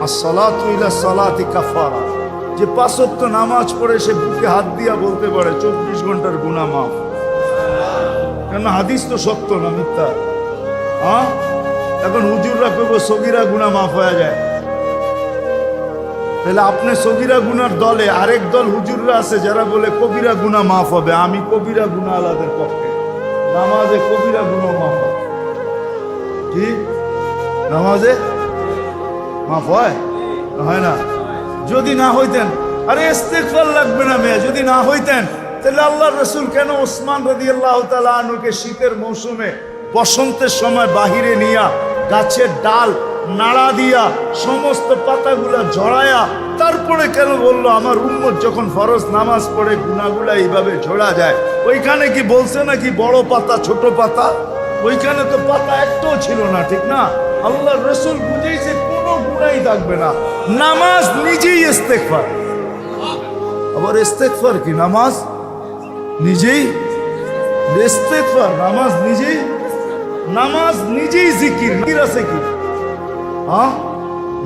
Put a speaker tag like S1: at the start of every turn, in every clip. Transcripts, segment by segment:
S1: আর সলাতু ইলা সলাতি কাফারা। যে পাঁচত্ব নামাজ পড়ে সে বুকে হাত দিয়া বলতে পারে, চব্বিশ ঘণ্টার গুণা মাফ। কেন হাদিস তো সত্য না মিথ্যা? হ্যাঁ? এখন হুজুররা কেবল সগিরা গুণা মাফ হয়ে যায়। তাহলে আপনি সগিরা গুনার দলে আরেক দল হুজুররা আছে, যারা বলে, কবিরা গুণা মাফ হবে। আমি কবিরা গুণা আলাদের পক্ষে। নামাজে কবিরা গুণা মাফ হবে। কি? নামাজে মাফ হয়? হয় না। যদি না হইতেন, আরে ইস্তেগফার লাগবে না মেয়ে, যদি না হইতেন, তাহলে আল্লাহ রসুল কেন ওসমান রদি আল্লাহ আনুকে শীতের মৌসুমে বসন্তের সময় বাহিরে নিয়া গাছের ডাল নাড়া দিয়া সমস্ত পাতাগুলা ঝরায়া তারপরে কেন বলল, আমার উম্মত যখন ফরজ নামাজ পড়ে গুনাগুলা এইভাবে ঝোড়া যায়? ওইখানে কি বলছে নাকি বড় পাতা, ছোট পাতা? ওইখানে তো পাতা একটাও ছিল না, ঠিক না? আল্লাহ রসুল বুঝেছে কোনো গুণাই থাকবে না। নামাজ নিজেই ইস্তেকফার আবার ইস্তেকফার কি? নামাজ নিজেই ইস্তেকফার নামাজ নিজেই নামাজ নিজেই জিকির। জিকির আছে কি? হ্যাঁ?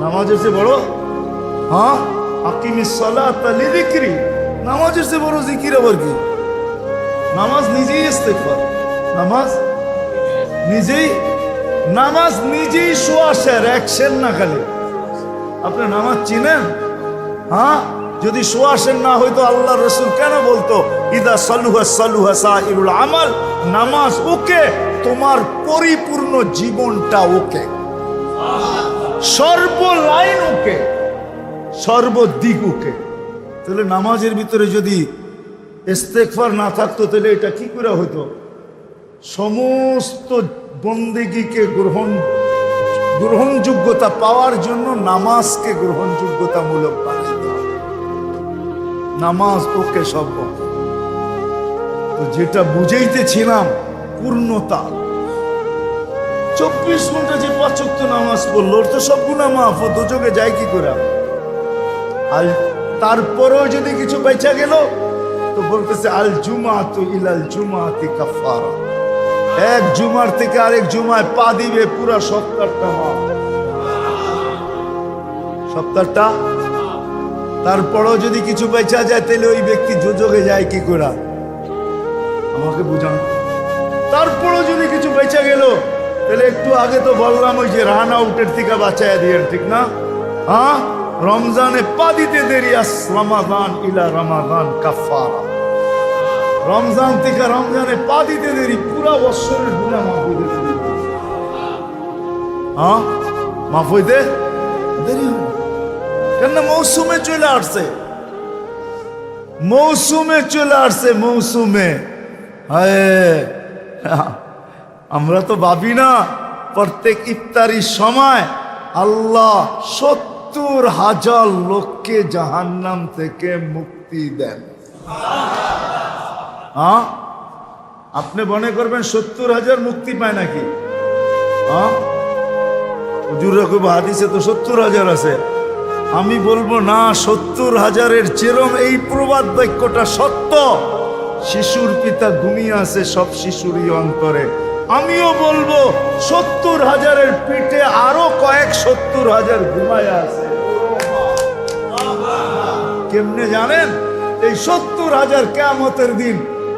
S1: নামাজের চেয়ে বড়। হ্যাঁ? আকিমি সালাত লিযিকরি। নামাজের চেয়ে বড় জিকির, আবার কি? নামাজ নিজেই ইস্তেকফার নামাজ নিজেই নামাজ নিজেই সোয়াশের অ্যাকশন না খালি। আপনি নামাজ চিনেন? হ্যাঁ? যদি সোয়াশের না হইতো আল্লাহ রসুল কেন বলতো, ইদা সালুহা সালুহা সাহিরুল আমাল নামাজ ওকে, তোমার পরিপূর্ণ জীবনটা ওকে। সর্ব লাইন ওকে, সর্বদিক ওকে। তাহলে নামাজের ভিতরে যদি ইস্তেকফার না থাকতো, তাহলে এটা কি করে হইতো? সমস্ত বন্দেগীকে গ্রহণ, গ্রহণযোগ্যতা পাওয়ার জন্য নামাজকে গ্রহণযোগ্যতামূলক বানাইতে হবে। নামাজ ওকে সব তো যেটা বুঝাইতেছিলাম, পূর্ণতা। চব্বিশ ঘণ্টা যে পাচক্ত নামাজ পড়ল, ওর তো সব গুণা মাফ, ও দুযোগে যায় কি করে? আর তারপরেও যদি কিছু বেচা গেল, তো বলতেছে, আল জুমা তো ইলাল জুমাতি কাফারা এক জুমার থেকে আরেক জুমায় পা দিবে, পুরা সপ্তাহটা মাপ সপ্তাহটা তারপরও যদি কিছু বেচা যায়, তাহলে ওই ব্যক্তি যোজকে যায় কি করে? আমাকে বুঝান। তারপরও যদি কিছু বেচা গেল, তাহলে একটু আগে তো বললাম ওই যে রান আউটের থেকে বাঁচায় দিয়ে ঠিক না? হ্যাঁ? রমজানে পা দিতে দেরি, আস রমাদান ইলা রমাদান কাফারা রমজান থেকে রমজানে পা দিতে দেরি, পুরা বৎসরের গুণা মাফ হইতে হ্যাঁ? মাফ হইতে দেরি কেন মৌসুমে চলে আসছে। মৌসুমে চলে আসছে, মৌসুমে। আমরা তো ভাবি না, প্রত্যেক ইফতারির সময় আল্লাহ সত্তর হাজার লোককে জাহান্নাম থেকে মুক্তি দেন। হ্যাঁ? আপনি মনে করবেন সত্তর হাজার মুক্তি পায় নাকি? হ্যাঁ? হাদিসে তো সত্তর হাজার আছে। আমি বলব না, সত্তর হাজারের চেরম এই প্রবাদ বাক্যটা সত্য। শিশুর পিতা ঘুমিয়ে আছে, সব শিশুরই অন্তরে। আমিও বলব, সত্তর হাজারের পিঠে আরও কয়েক সত্তর হাজার ঘুমায় আছে। কেমনে জানেন? এই সত্তর হাজার কেমতের দিন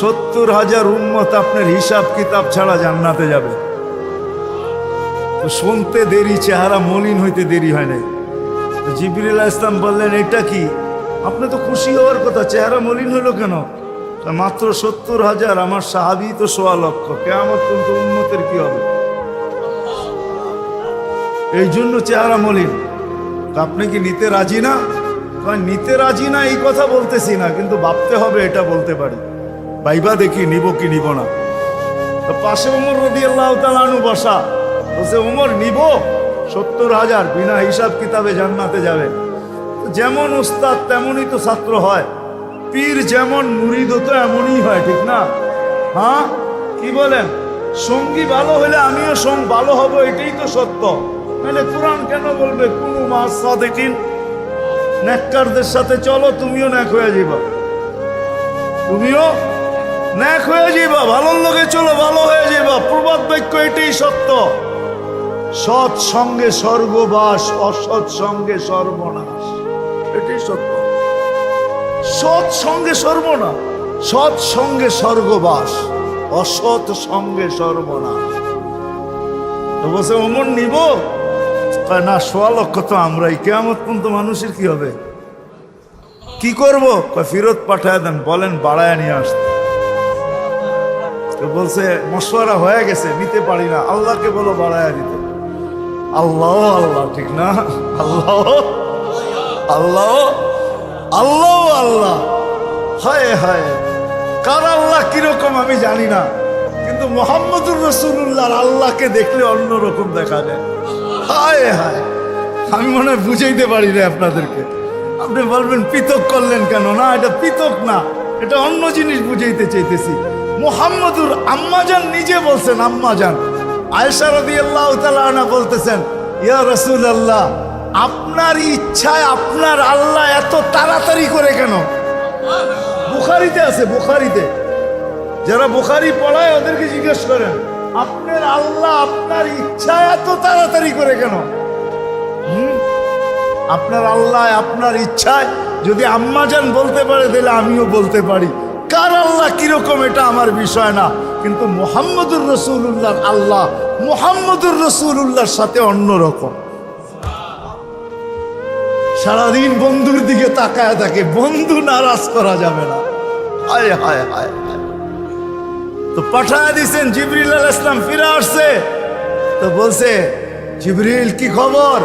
S1: সত্তর হাজার উন্মত আপনার হিসাব কিতাব ছাড়া জান্নাতে যাবে। তো শুনতে দেরি, চেহারা মলিন হইতে দেরি হয় নাই। জিবরিল ইসলাম বললেন, এটা কি? আপনি তো খুশি হওয়ার কথা, চেহারা মলিন হলো কেন? মাত্র সত্তর হাজার, আমার সাহাবি তো সোয়া লক্ষ। কেমন কিন্তু উন্নতের কি হবে? এই জন্য চেহারা মলিন। আপনি কি নিতে রাজি না? নিতে রাজি না, এই কথা বলতেছি না, কিন্তু ভাবতে হবে, এটা বলতে পারি। ভাইবা দেখি, নিব কি নিব না? পাশে উমর রদি আল্লাহ তালানু বসা। বলছে, উমর, নিব? সত্তর হাজার বিনা হিসাব কিতাবে জান্নাতে যাবে। যেমন উস্তাদ, তেমনই তো ছাত্র হয়। পীর যেমন মুরিদ তো এমনই হয়, ঠিক না? হ্যাঁ? কি বলেন? সঙ্গী ভালো হলে আমিও সঙ্গ ভালো হব, এটাই তো সত্য। নাহলে কোরআন কেন বলবে? কোনো মাস সাদেকিন, নেককারদের সাথে চলো, তুমিও ন্যাক হয়ে যাবা তুমিও ন্যাক হয়ে যাবা ভালোর লোকে চলো, ভালো হয়ে যাবা প্রবাদ বাক্য এটাই সত্য। সৎ সঙ্গে স্বর্গবাস, অসৎ সঙ্গে সর্বনাশ। এটাই সত্য। সৎ সঙ্গে সর্বনাশ, সৎ সঙ্গে স্বর্গবাস, অসৎ সঙ্গে সর্বনাশ। বলছে, অমর নিব? না, সোয়া লক্ষ তো আমরাই। কেমন পর্যন্ত মানুষের কি হবে? কি করব? ফিরত পাঠায় দেন, বলেন, বাড়ায় নিয়ে আসতে। বলছে, মশওয়ারা হয়ে গেছে, নিতে পারি না। আল্লাহকে বলো, বাড়ায় দিতে। আল্লাহ আল্লাহ, ঠিক না? আল্লাহ আল্লাহ আল্লাহ আল্লাহ। হায় হায়। কার আল্লাহ কীরকম আমি জানি না। কিন্তু মোহাম্মদুর রসুল্লাহর আল্লাহকে দেখলে অন্যরকম দেখা যায়। হায় হায়। আমি মনে হয় বুঝাইতে পারি না আপনাদেরকে। আপনি বলবেন, পৃথক করলেন কেন? না, এটা পৃথক না। এটা অন্য জিনিস বুঝাইতে চাইতেছি। মোহাম্মদুর আম্মাজান নিজে বলছেন, আম্মাজান। আয়সা রদি আল্লাহ তালা বলতেছেন, ইয়া রসুল আল্লাহ আপনার ইচ্ছায় আপনার আল্লাহ এত তাড়াতাড়ি করে কেন? বুখারিতে আছে, বুখারিতে। যারা বুখারি পড়ায় ওদেরকে জিজ্ঞেস করেন, আপনার আল্লাহ আপনার ইচ্ছা এত তাড়াতাড়ি করে কেন? আপনার আল্লাহ আপনার ইচ্ছায় যদি আম্মাজান বলতে পারে, তাহলে আমিও বলতে পারি। কার আল্লাহ কীরকম এটা আমার বিষয় না। কিন্তু মোহাম্মদুর রসুল্লাহর আল্লাহ মোহাম্মদুর রসুল্লাহর সাথে অন্যরকম। সারাদিন বন্ধুর দিকে তাকায় থাকে, বন্ধু নারাজ করা যাবে না। হায় হায় হায় তো পাঠায় দিছেন জিবরিল আল ইসলাম ফিরে আসছে। তো বলছে, জিবরিল, কি খবর?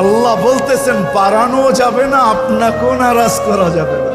S1: আল্লাহ বলতেছেন, বাড়ানো যাবে না, আপনাকেও নারাজ করা যাবে না।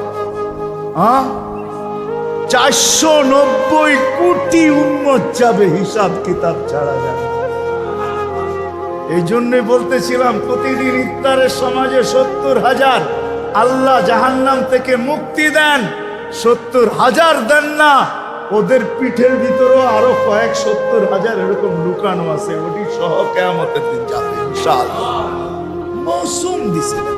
S1: চারশো নব্বই কোটি উন্মত যাবে, হিসাব কিতাব ছাড়া যাবে এই জন্যে বলতেছিলাম, প্রতিদিন ইফতারের সমাজে সত্তর হাজার আল্লাহ জাহান্নাম থেকে মুক্তি দেন, সত্তর হাজার দেন না, ওদের পিঠের ভিতরেও আরও কয়েক সত্তর হাজার এরকম লুকানো আছে, ওটি সহ কেমতের দিন যাবে মৌসুম দিছিলেন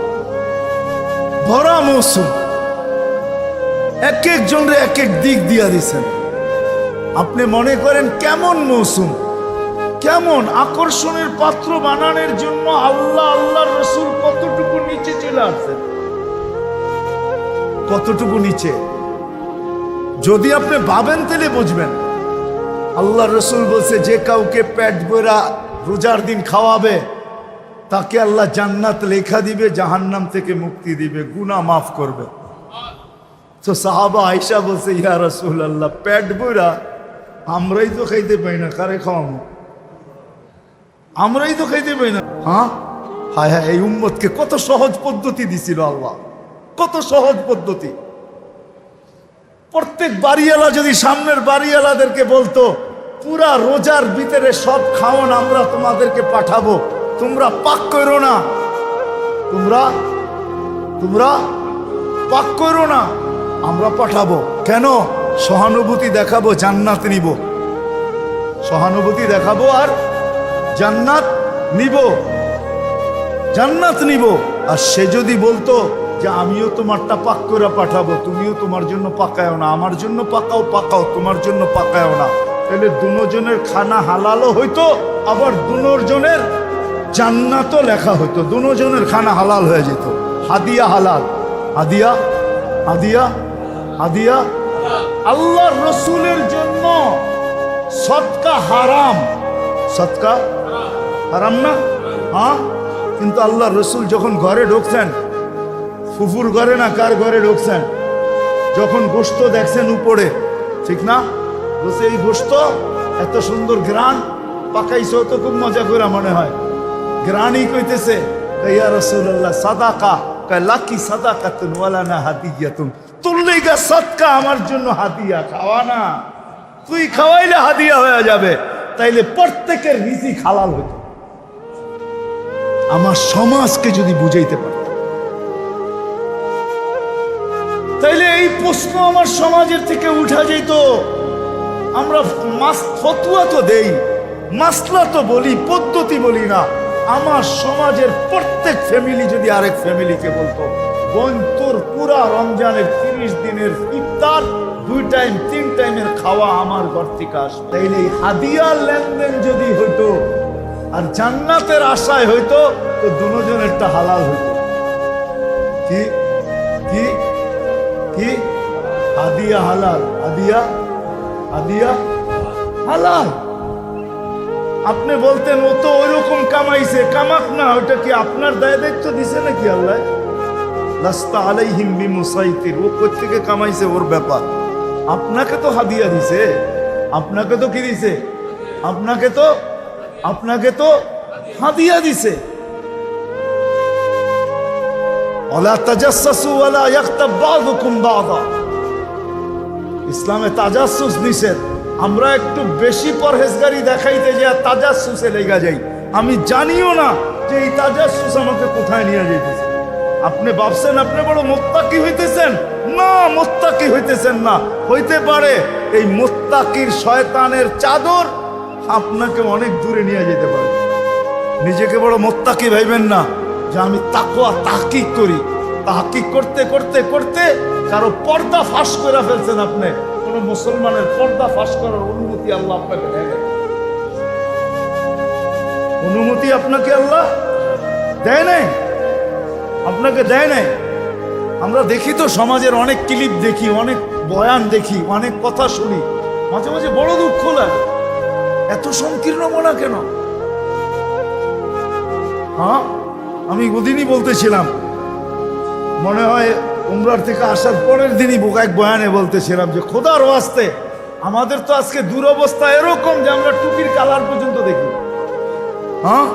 S1: ভরা মৌসুম। এক একজনরে এক এক দিক দিয়া দিছেন। আপনি মনে করেন কেমন মৌসুম? কেমন আকর্ষণের পাত্র বানানোর জন্য আল্লাহ আল্লাহ রসুল কতটুকু নিচে চলে আসছেন? কতটুকু নিচে? যদি আপনি ভাবেন তাহলে বুঝবেন। আল্লাহ রসুল বলছে, যে কাউকে পেট বইরা রোজার দিন খাওয়াবে তাকে আল্লাহ জান্নাত লেখা দিবে, জাহান্নাম থেকে মুক্তি দিবে, গুনাহ মাফ করবে। তো সাহাবা আয়সা বলছে, ইয়া রসুল আল্লাহ প্যাট বইরা আমরাই তো খাইতে পাই না, কারে খাওয়াবো আমরাই তো খাইতে পাই না। হ্যাঁ? হায় হায়, এই উম্মতকে কত সহজ পদ্ধতি দিছিল আল্লাহ। কত সহজ পদ্ধতি। প্রত্যেক বাড়িওয়ালা যদি সামনের বাড়িওয়ালাদেরকে বলতো, পুরা রোজার ভিতরে সব খাওয়ান আমরা তোমাদেরকে পাঠাবো। তোমরা পাক করো না। তোমরা তোমরা পাক করো না। আমরা পাঠাবো। কেন? সহানুভূতি দেখাবো, জান্নাত নিব। সহানুভূতি দেখাবো আর জান্নাত নিব। জান্নাত নিব। আর সে যদি বলতো যে, আমিও তোমারটা পাক করে পাঠাবো। তুমিও তোমার জন্য পাকায়ও না। আমার জন্য পাকাও পাকাও। তোমার জন্য পাকায়ও না। তাহলে দুজনের খানা হালালও হইতো, আবার দুজনের জান্নাতও লেখা হইতো। দুজনের খানা হালাল হয়ে যেত। হাদিয়া হালাল। হাদিয়া? হাদিয়া? হাদিয়া? আল্লাহ রসুলের জন্য সৎকা হারাম। সৎকা হারাম না? হ্যাঁ? কিন্তু আল্লাহ রসুল যখন ঘরে ঢুকছেন, ফুফুর ঘরে না কার ঘরে ঢুকছেন, যখন গোস্ত দেখছেন উপরে, ঠিক না? বলছে, এই গোস্ত এত সুন্দর গ্রান পাকাইছে, তো খুব মজা করে মনে হয়। গ্রানই কইতেছে ইয়া রসুল্লাহ সাদাকা। লাকি সাদাকা তুন ওয়ালা না হাতিয়া তুন তুললেই গা সৎকা আমার জন্য হাতিয়া খাওয়া না। তুই খাওয়াইলে হাদিয়া হয়ে যাবে, তাইলে প্রত্যেকের রিজিক হালাল হইতো। আমার সমাজকে যদি বুঝাইতে পারত। তাইলে এই প্রশ্ন আমার সমাজের থেকে উঠা যেত আমরা মাস ফতুয়া তো দেই, মাসলা তো বলি, পদ্ধতি বলি না। আমার সমাজের প্রত্যেক ফ্যামিলি যদি আরেক ফ্যামিলিকে বলতো, বোন পুরা রমজানের তিরিশ দিনের ইফতার, দুই টাইম তিন টাইমের খাওয়া আমার ঘর থেকে আসবে। তাইলে হাদিয়ার লেনদেন যদি হইতো, আর জান্নাতের আশায় হইতো, তো দুজনেরটা হালাল হইতো। কি? কি? কি? হাদিয়া হালাল। হাদিয়া? হাদিয়া? হালাল। আপনি বলতেন, ও তো ওইরকম কামাইছে, কামাক না ওটা কি আপনার দায় দায়িত্ব দিছে নাকি আল্লাহ? লাস্তা আলাইহিম বিমুসাইতির, ও কোথেকে কামাইছে ওর ব্যাপার? আপনাকে তো হাদিয়া দিছে, আপনাকে তো কি দিছে? আপনাকে তো আপনাকে তো হাদিয়া দিছে। তাজাসসু ইসলামে তাজাসসুস নিষেধ। আমরা একটু বেশি পরহেজগারি দেখাইতে যে তাজাসসুসে লেগা যাই। আমি জানিও না যে এই তাজাসসুস আমাকে কোথায় নিয়ে যাইতেছে। আপনি ভাবছেন আপনি বড় মোত্তাকি হইতেছেন? না, মোত্তাকি হইতেছেন না। হইতে পারে এই মোত্তাকির শয়তানের চাদর আপনাকে অনেক দূরে নিয়ে যেতে পারে। নিজেকে বড় মোত্তাকি ভাইবেন না যে আমি তাকুয়া তাহকিক করি। তাহকিক করতে করতে করতে কারও পর্দা ফাঁস করে ফেলছেন আপনি। কোন মুসলমানের পর্দা ফাঁস করার অনুমতি আল্লাহ আপনাকে দেয় অনুমতি আপনাকে আল্লাহ দেয় নাই। আপনাকে দেয় নাই। আমরা দেখি তো সমাজের অনেক ক্লিপ দেখি, অনেক বয়ান দেখি, অনেক কথা শুনি। মাঝে মাঝে বড় দুঃখ লাগে। এত সংকীর্ণ মনা কেন? হ্যাঁ আমি ওদিনই বলতেছিলাম, মনে হয় উমরার থেকে আসার পরের দিনই এক বয়ানে বলতেছিলাম যে, খোদার ওয়াস্তে, আমাদের তো আজকে দুরবস্থা এরকম যে আমরা টুপির কালার পর্যন্ত দেখি হ্যাঁ?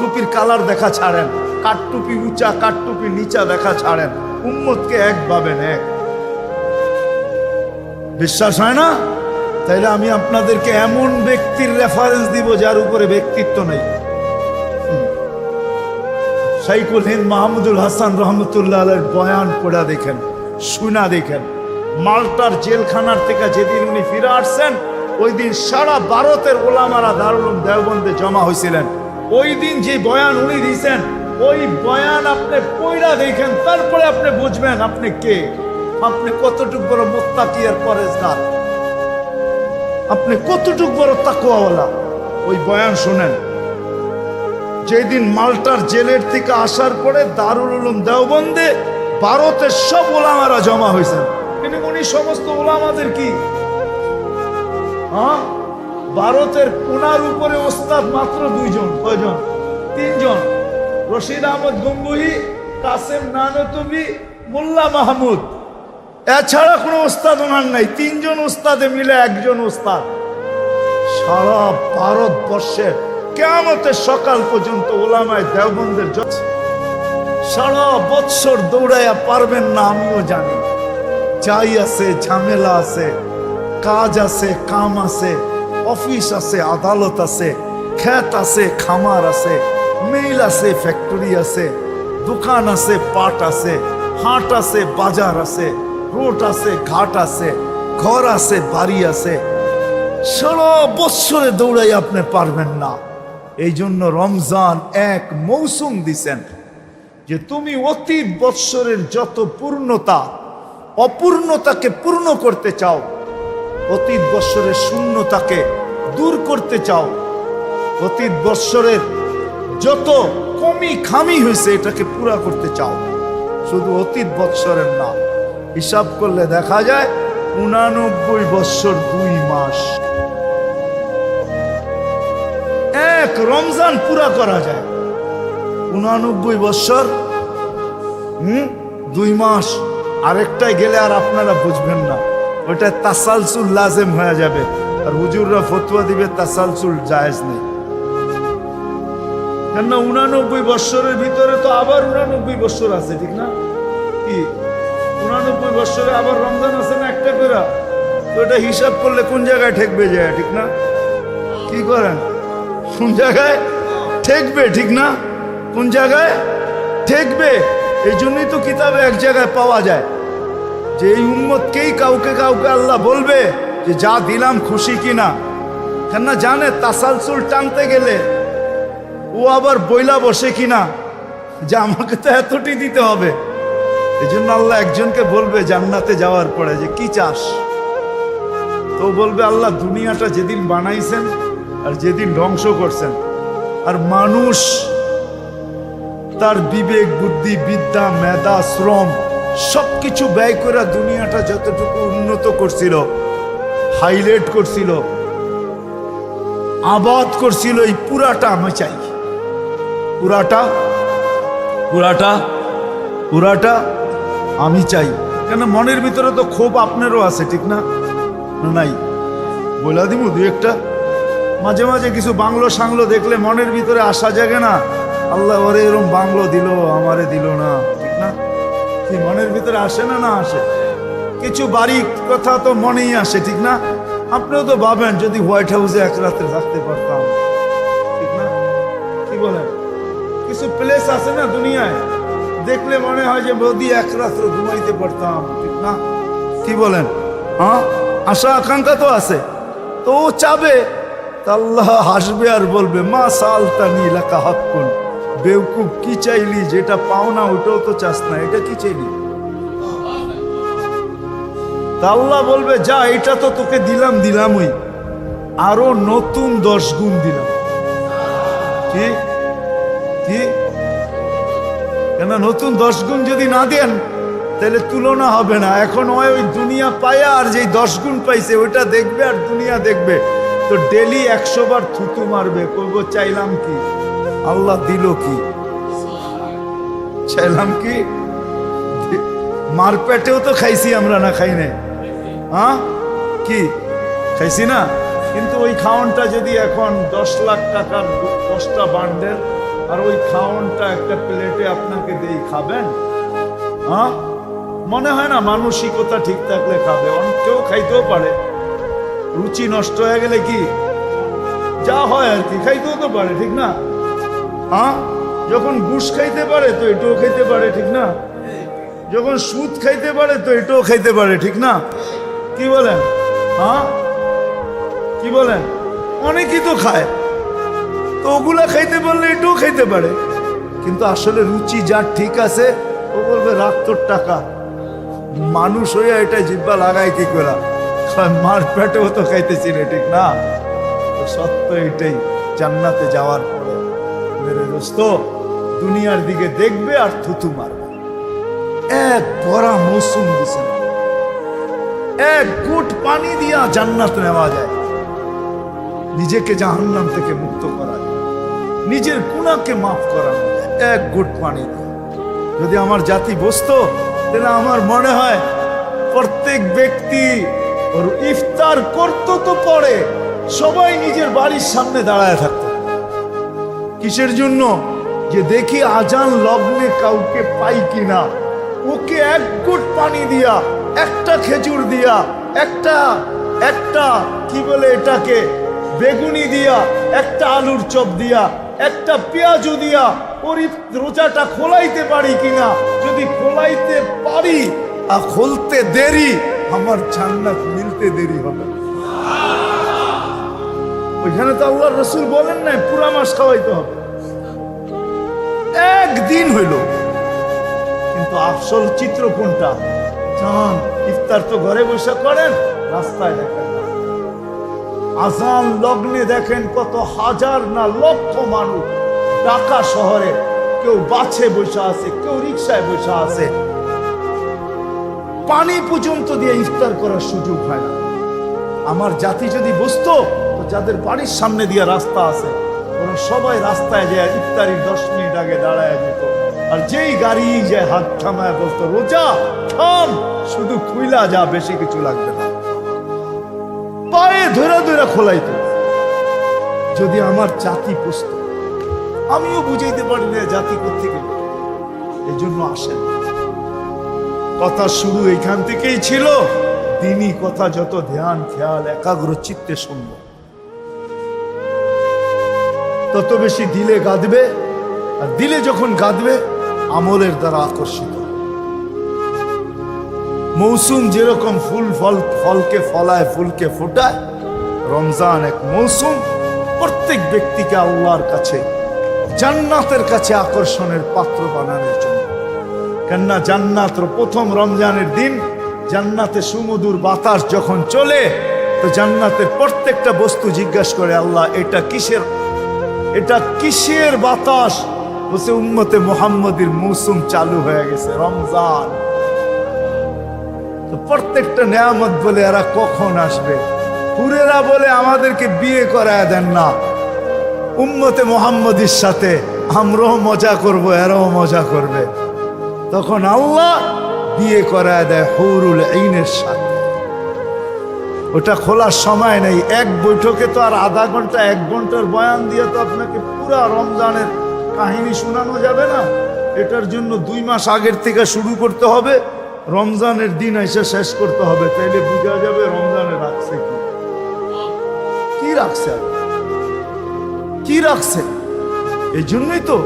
S1: টুপির কালার দেখা ছাড়েন কাঠ টুপি উঁচা, কাঠ টুপি নিচা দেখা ছাড়েন উম্মতকে এক পাবেন এক বিশ্বাস হয় না? তাইলে আমি আপনাদেরকে এমন ব্যক্তির রেফারেন্স দিব যার উপরে ব্যক্তিত্ব নেই। শাইকুল হিন্দ মাহমুদুল হাসান রহমতুল্লাহ বয়ান পড়া দেখেন, শুনা দেখেন। মাল্টার জেলখানার থেকে যেদিন উনি ফিরে আসছেন, ওই দিন সারা ভারতের ওলামারা দারুল দেওবন্দে জমা হয়েছিলেন ওই দিন যে বয়ান উনি দিয়েছেন ওই বয়ান আপনি পয়রা দেখেন, তারপরে আপনি বুঝবেন আপনি কে। আপনি কতটুক বড় মোত্তাকি আর পরেজগার। আপনি কতটুক বড় তাকুয়াওয়ালা ওই বয়ান শোনেন। যেদিন মাল্টার জেলের থেকে আসার পরে দারুল উলুম দেওবন্দে ভারতের সব ওলামারা জমা হয়েছেন কিন্তু উনি সমস্ত ওলামাদের কি? হ্যাঁ? ভারতের কোনার উপরে ওস্তাদ মাত্র দুইজন, কয়জন? তিনজন। রশিদ আহমদ গঙ্গুহি, কাসেম নানতবি, মোল্লা মাহমুদ। এছাড়া কোনো ওস্তাদ ওনার নাই। তিনজন ওস্তাদে মিলে একজন ওস্তাদ। সারা ভারতবর্ষের কেয়ামতের সকাল পর্যন্ত ওলামায় দেওবন্দের সারা বৎসর দৌড়াইয়া পারবেন না, আমিও জানি। চাই আছে, ঝামেলা আছে, কাজ আছে, কাম আছে, অফিস আছে, আদালত আছে ক্ষেত আছে, খামার আছে মেইল আছে, ফ্যাক্টরি আছে, দোকান আছে, পাট আছে, হাট আছে, বাজার আছে, রোড আছে, ঘাট আছে, ঘর আছে, বাড়ি আছে। সারা বৎসরে দৌড়াই আপনি পারবেন না। এই জন্য রমজান এক মৌসুম দিছেন যে তুমি অতীত বৎসরের যত পূর্ণতা, অপূর্ণতাকে পূর্ণ করতে চাও, অতীত বৎসরের শূন্যতাকে দূর করতে চাও, অতীত বৎসরের যত কমি খামি হয়েছে এটাকে পুরা করতে চাও। শুধু অতীত বৎসরের না, হিসাব করলে দেখা যায় উনানব্বই বৎসর দুই মাস। এক রমজান পুরা করা যায়। উনানব্বই বৎসর হুম, দুই মাস, আরেকটায় গেলে আর আপনারা বুঝবেন না। ওটা তাসালসুল লাজেম হয়ে যাবে। আর হুজুররা ফতুয়া দিবে, তাসালসুল জায়েজ নেই। কেননা উনানব্বই বৎসরের ভিতরে তো আবার উনানব্বই বৎসর আছে, ঠিক না? কি? উনানব্বই বৎসরে আবার রমজান আছে না একটা করে? তো এটা হিসাব করলে কোন জায়গায় ঠেকবে যায়, ঠিক না? কি করেন? কোন জায়গায় ঠেকবে, ঠিক না? কোন জায়গায় ঠেকবে? এই জন্যই তো কিতাবে এক জায়গায় পাওয়া যায়। যে এই উম্মতকেই কাউকে কাউকে আল্লাহ বলবে যে, যা দিলাম খুশি কিনা? কেননা জানে, তাসালসুল টানতে গেলে ও আবার বইলা বসে কিনা? যে আমাকে তো এতটি দিতে হবে। এই জন্য আল্লাহ একজনকে বলবে জান্নাতে যাওয়ার পরে যে, কি চাস? তো বলবে, আল্লাহ দুনিয়াটা যেদিন বানাইছেন আর যেদিন ধ্বংস করছেন আর মানুষ তার বিবেক বুদ্ধি বিদ্যা মেধা শ্রম সবকিছু ব্যয় করে দুনিয়াটা যতটুকু উন্নত করছিল হাইলাইট করছিল আবাদ করছিল এই পুরাটা আমি চাই। পুরাটা? পুরাটা? পুরাটা আমি চাই। কেন মনের ভিতরে তো ক্ষোভ আপনারও আছে ঠিক না? না নাই। বলা দিব দু একটা। মাঝে মাঝে কিছু বাংলো সাংলো দেখলে মনের ভিতরে আসা জাগে না। আল্লাহ ওরে এরম বাংলো দিল, আমারে দিল না। ঠিক না? কি মনের ভিতরে আসে না না আসে? কিছু বাড়ি কথা তো মনেই আসে, ঠিক না? আপনিও তো ভাবেন যদি হোয়াইট হাউসে এক রাত্রে থাকতে পারতাম। ঠিক না? কি বলেন? কিছু প্লেস আছে না দুনিয়ায়? দেখলে মনে হয় যে মোদি এক রাত্র ঘুমাইতে পারতাম, ঠিক না? কি বলেন? হ্যাঁ? আশা আকাঙ্ক্ষা তো আছে। তো ও চাবে আল্লাহ হাসবে আর বলবে, মা সালতানি এলাকা হাক্কুন। বেউকুব, কি চাইলি? যেটা পাও না, ওটাও তো চাস না, এটা কি চাইলি? আল্লাহ বলবে, যা, এটা তো তোকে দিলাম, দিলামই। আরও নতুন দশ গুণ দিলাম। কি? কি? কেন নতুন দশ গুণ যদি না দেন, তাহলে তুলনা হবে না। এখন ওই দুনিয়া পায়, আর যেই দশ গুণ পাইছে, ওইটা দেখবে আর দুনিয়া দেখবে। তো ডেলি একশো বার থুতু মারবে করব চাইলাম কি? আল্লাহ দিল কি? চাইলাম কি? মার পেটেও তো খাইছি আমরা না, খাই না হ্যাঁ? কি? খাইছি না? কিন্তু ওই খাওয়ানটা যদি এখন দশ লাখ টাকার দশটা বান্ডেল, আর ওই খাওয়ানটা একটা প্লেটে আপনাকে দিয়ে খাবেন? হ্যাঁ? মনে হয় না মানসিকতা ঠিক থাকলে খাবে, অন- কেউ খাইতেও পারে। রুচি নষ্ট হয়ে গেলে কি? যা হয় আর কি, খাইতেও তো পারে, ঠিক না? হ্যাঁ? যখন ঘুষ খাইতে পারে তো এটাও খাইতে পারে, ঠিক না? যখন সুদ খাইতে পারে তো এটাও খাইতে পারে, ঠিক না? কি বলেন? হ্যাঁ? কি বলেন? অনেকেই তো খায়। তো ওগুলা খাইতে পারলে এটাও খাইতে পারে। কিন্তু আসলে রুচি যার ঠিক আছে, ও বলবে রাখ তোর টাকা। মানুষ হইয়া এটা জিব্বা লাগায় কি করে? মার পেটেও তো খাইতেছি রে, ঠিক না? সত্য এটাই, জান্নাতে যাওয়ার পরে। মেরে দোস্ত, দুনিয়ার দিকে দেখবে আর থুতু মারবে। এক বড় মৌসুম দিছে এক গুট পানি দিয়া জান্নাত নেওয়া যায়। নিজেকে জাহান্নাম থেকে মুক্ত করা নিজের গুণাকে মাফ করানো যায়। এক গুট পানি যদি আমার জাতি বসতো, তাহলে আমার মনে হয় প্রত্যেক ব্যক্তি ইফতার করতো তো পরে সবাই নিজের বাড়ির সামনে দাঁড়ায় থাকতো। কিসের জন্য? যে দেখি আজান লগ্নে কাউকে পাই কিনা। ওকে এক গুট পানি দিয়া, একটা খেজুর দিয়া, একটা একটা, কি বলে এটাকে, বেগুনি দিয়া, একটা আলুর চপ দিয়া, একটা পেঁয়াজু দিয়া, ওর রোজাটা খোলাইতে পারি কিনা? যদি খোলাইতে পারি, আর খুলতে দেরি, আমার জান্নাত মিলতে দেরি হবে। ওইখানে তো আল্লাহ রসুল বলেন না পুরা মাস খাওয়াইতে হবে। একদিন হইল। কিন্তু আসল চিত্র কোনটা? জান, ইফতার তো ঘরে বসে করেন, রাস্তায় দেখেন আজান লগ্নে দেখেন কত হাজার না লক্ষ মানুষ। ঢাকা শহরে কেউ বাছে বসে আছে, কেউ রিক্সায় বসে আছে। পানি পর্যন্ত দিয়ে ইফতার করার সুযোগ হয় না। আমার জাতি যদি বুঝতো, তো যাদের বাড়ির সামনে দিয়ে রাস্তা আছে, ওরা সবাই রাস্তায় যায় ইফতারি দশ মিনিট আগে দাঁড়ায় যেত। আর যেই গাড়ি যায় হাত থামায় বলতো, রোজা, থাম, শুধু খুইলা যা, বেশি কিছু লাগবে না। পায়ে ধরে ধরে খোলাইতো। যদি আমার জাতি পুষত আমিও বুঝাইতে পারি না জাতি কোথেকে এই জন্য আসেন। কথা শুরু এখান থেকেই ছিল। দিনই কথা যত ধ্যান, খেয়াল, একাগ্র চিত্তে শুনব তত বেশি দিলে গাঁদবে, আর দিলে যখন গাঁদবে, আমলের দ্বারা আকর্ষিত। মৌসুম যেরকম ফুল ফল, ফলকে ফলায়, ফুলকে ফোটায়, রমজান এক মৌসুম। প্রত্যেক ব্যক্তিকে আল্লাহর কাছে, জান্নাতের কাছে আকর্ষণের পাত্র বানানোর জন্য। কেননা জান্নাত প্রথম রমজানের দিন। জান্নাতে সুমধুর বাতাস যখন চলে, তো জান্নাতের প্রত্যেকটা বস্তু জিজ্ঞাসা করে, আল্লাহ, এটা কিসের এটা কিসের বাতাস? বসে উম্মতে মোহাম্মদের মৌসুম চালু হয়ে গেছে, রমজান। তো প্রত্যেকটা নেয়ামত বলে এরা কখন আসবে? হুরেরা বলে, আমাদেরকে বিয়ে করায় দেন না। উম্মতে মোহাম্মদের সাথে আমরাও মজা করব, এরাও মজা করবে। তখন আল্লাহ বিয়ে করায় দেয় হৌরুল আইনের সাথে। ওটা খোলার সময় নেই। এক বৈঠকে তো আর আধা ঘণ্টা, এক ঘণ্টার বয়ান দিয়ে তো আপনাকে পুরা রমজানের কাহিনী শোনানো যাবে না। এটার জন্য দুই মাস আগের থেকে শুরু করতে হবে। রমজানের দিন এসে শেষ করতে হবে। তাইলে বোঝা যাবে রমজানে রাখছে কি। কি রাখছে কি রাখছে? এই জন্যই তো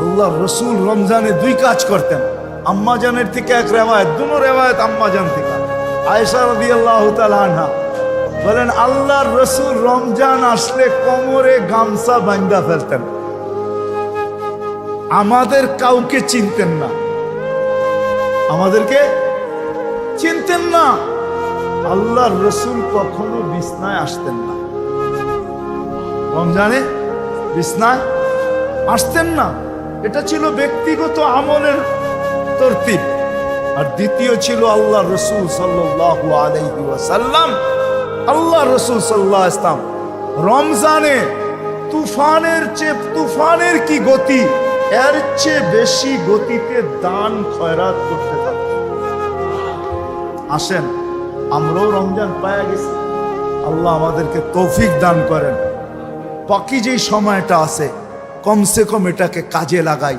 S1: আল্লাহ রসুল রমজানে দুই কাজ করতেন। আম্মাজানের থেকে এক রেওয়ায়ত, দুনো রেওয়ায়ত আম্মাজান থেকে। আয়েশা রবি আল্লাহ আনহা বলেন, আল্লাহর রসুল রমজান আসলে কোমরে গামছা বান্ধা ফেলতেন। আমাদের কাউকে চিনতেন না। আমাদেরকে চিনতেন না। আল্লাহর রসুল কখনো বিছনায় আসতেন না। রমজানে বিছনায় আসতেন না। এটা ছিল ব্যক্তিগত আমলের তরতিব আর দ্বিতীয় ছিল আল্লাহ রসুল সাল্লাল্লাহু আলাইহি ওয়াসাল্লাম। আল্লাহ রসুল সাল্লাহ ইসলাম রমজানে তুফানের চেয়ে, তুফানের কি গতি? এর চেয়ে বেশি গতিতে দান খয়রাত করতে থাকতেন আসেন, আমরাও রমজান পায়া গেছি। আল্লাহ আমাদেরকে তৌফিক দান করেন। বাকি যেই সময়টা আছে, কমসে কম এটাকে কাজে লাগাই।